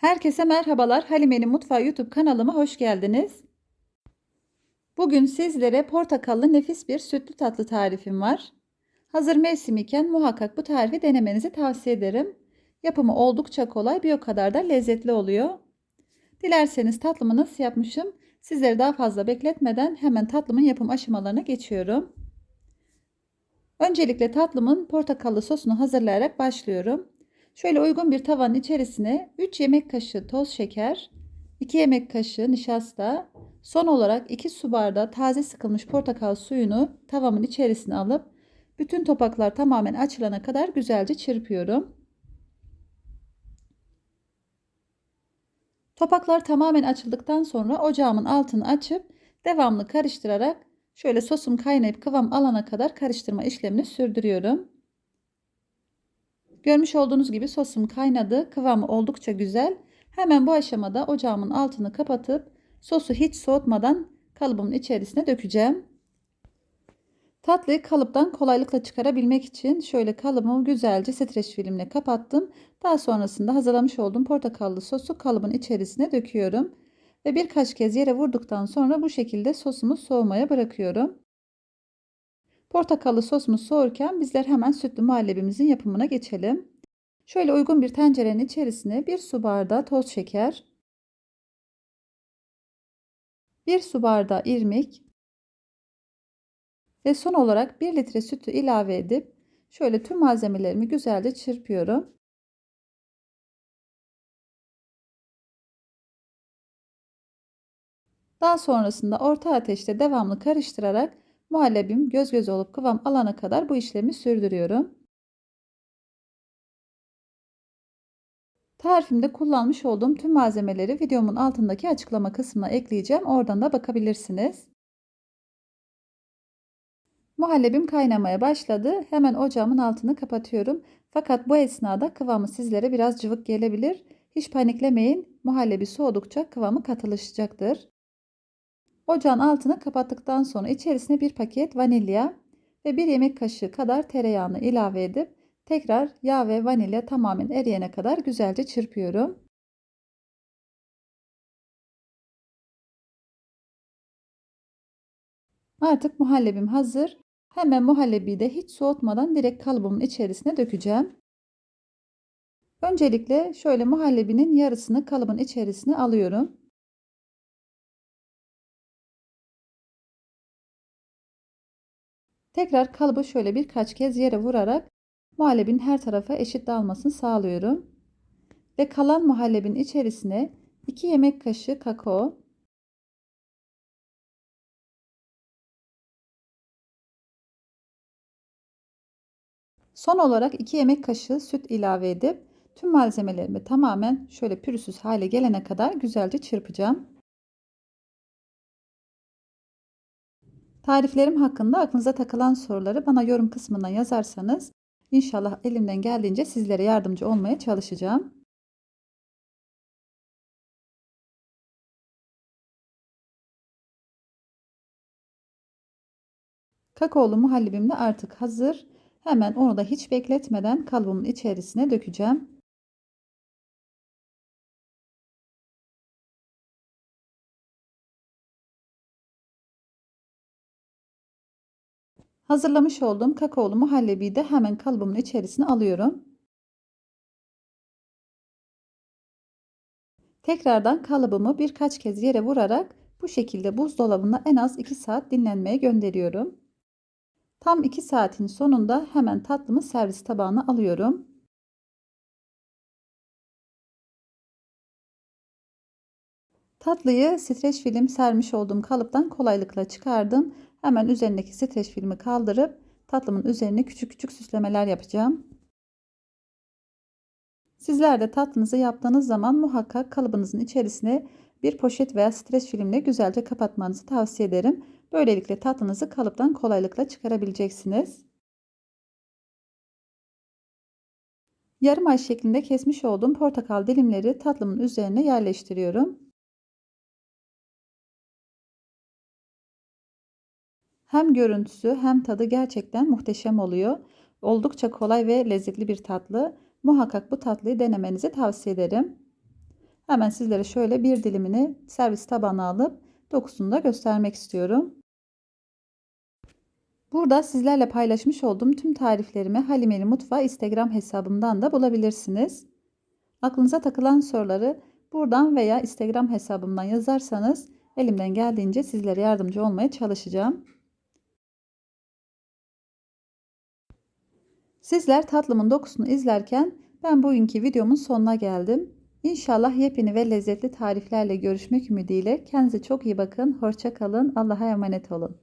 Herkese merhabalar. Halime'nin Mutfağı YouTube kanalıma hoş geldiniz. Bugün sizlere portakallı nefis bir sütlü tatlı tarifim var. Hazır mevsim iken muhakkak bu tarifi denemenizi tavsiye ederim. Yapımı oldukça kolay bir o kadar da lezzetli oluyor. Dilerseniz tatlımı nasıl yapmışım sizleri daha fazla bekletmeden hemen tatlımın yapım aşamalarına geçiyorum. Öncelikle tatlımın portakallı sosunu hazırlayarak başlıyorum. Şöyle uygun bir tavanın içerisine 3 yemek kaşığı toz şeker, 2 yemek kaşığı nişasta, son olarak 2 su bardağı taze sıkılmış portakal suyunu tavamın içerisine alıp bütün topaklar tamamen açılana kadar güzelce çırpıyorum. Topaklar tamamen açıldıktan sonra ocağımın altını açıp devamlı karıştırarak şöyle sosum kaynayıp kıvam alana kadar karıştırma işlemini sürdürüyorum. Görmüş olduğunuz gibi sosum kaynadı. Kıvamı oldukça güzel. Hemen bu aşamada ocağımın altını kapatıp sosu hiç soğutmadan kalıbımın içerisine dökeceğim. Tatlıyı kalıptan kolaylıkla çıkarabilmek için şöyle kalıbımı güzelce streç filmle kapattım. Daha sonrasında hazırlamış olduğum portakallı sosu kalıbın içerisine döküyorum. Ve birkaç kez yere vurduktan sonra bu şekilde sosumu soğumaya bırakıyorum. Portakallı sosumuz soğurken bizler hemen sütlü muhallebimizin yapımına geçelim. Şöyle uygun bir tencerenin içerisine bir su bardağı toz şeker, bir su bardağı irmik ve son olarak 1 litre sütü ilave edip şöyle tüm malzemelerimi güzelce çırpıyorum. Daha sonrasında orta ateşte devamlı karıştırarak muhallebim göz göz olup kıvam alana kadar bu işlemi sürdürüyorum. Tarifimde kullanmış olduğum tüm malzemeleri videomun altındaki açıklama kısmına ekleyeceğim. Oradan da bakabilirsiniz. Muhallebim kaynamaya başladı. Hemen ocağımın altını kapatıyorum. Fakat bu esnada kıvamı sizlere biraz cıvık gelebilir. Hiç paniklemeyin. Muhallebi soğudukça kıvamı katılaşacaktır. Ocağın altını kapattıktan sonra içerisine bir paket vanilya ve bir yemek kaşığı kadar tereyağını ilave edip tekrar yağ ve vanilya tamamen eriyene kadar güzelce çırpıyorum. Artık muhallebim hazır. Hemen muhallebiyi de hiç soğutmadan direkt kalıbımın içerisine dökeceğim. Öncelikle şöyle muhallebinin yarısını kalıbın içerisine alıyorum. Tekrar kalıbı şöyle birkaç kez yere vurarak muhallebin her tarafa eşit dağılmasını sağlıyorum. Ve kalan muhallebin içerisine 2 yemek kaşığı kakao, Son olarak 2 yemek kaşığı süt ilave edip tüm malzemelerimi tamamen şöyle pürüzsüz hale gelene kadar güzelce çırpacağım. Tariflerim hakkında aklınıza takılan soruları bana yorum kısmından yazarsanız inşallah elimden geldiğince sizlere yardımcı olmaya çalışacağım. Kakaolu muhallebim de artık hazır. Hemen onu da hiç bekletmeden kalıbımın içerisine dökeceğim. Hazırlamış olduğum kakaolu muhallebiyi de hemen kalıbımın içerisine alıyorum. Tekrardan kalıbımı birkaç kez yere vurarak bu şekilde buzdolabında en az 2 saat dinlenmeye gönderiyorum. Tam 2 saatin sonunda hemen tatlımı servis tabağına alıyorum. Tatlıyı streç film sermiş olduğum kalıptan kolaylıkla çıkardım. Hemen üzerindeki streç filmi kaldırıp tatlımın üzerine küçük küçük süslemeler yapacağım. Sizler de tatlınızı yaptığınız zaman muhakkak kalıbınızın içerisine bir poşet veya streç filmle güzelce kapatmanızı tavsiye ederim. Böylelikle tatlınızı kalıptan kolaylıkla çıkarabileceksiniz. Yarım ay şeklinde kesmiş olduğum portakal dilimleri tatlımın üzerine yerleştiriyorum. Hem görüntüsü hem tadı gerçekten muhteşem oluyor. Oldukça kolay ve lezzetli bir tatlı. Muhakkak bu tatlıyı denemenizi tavsiye ederim. Hemen sizlere şöyle bir dilimini servis tabağına alıp dokusunu da göstermek istiyorum. Burada sizlerle paylaşmış olduğum tüm tariflerimi Halimeli Mutfağı Instagram hesabımdan da bulabilirsiniz. Aklınıza takılan soruları buradan veya Instagram hesabımdan yazarsanız elimden geldiğince sizlere yardımcı olmaya çalışacağım. Sizler tatlımın dokusunu izlerken ben bugünkü videomun sonuna geldim. İnşallah yepyeni ve lezzetli tariflerle görüşmek ümidiyle kendinize çok iyi bakın. Hoşça kalın. Allah'a emanet olun.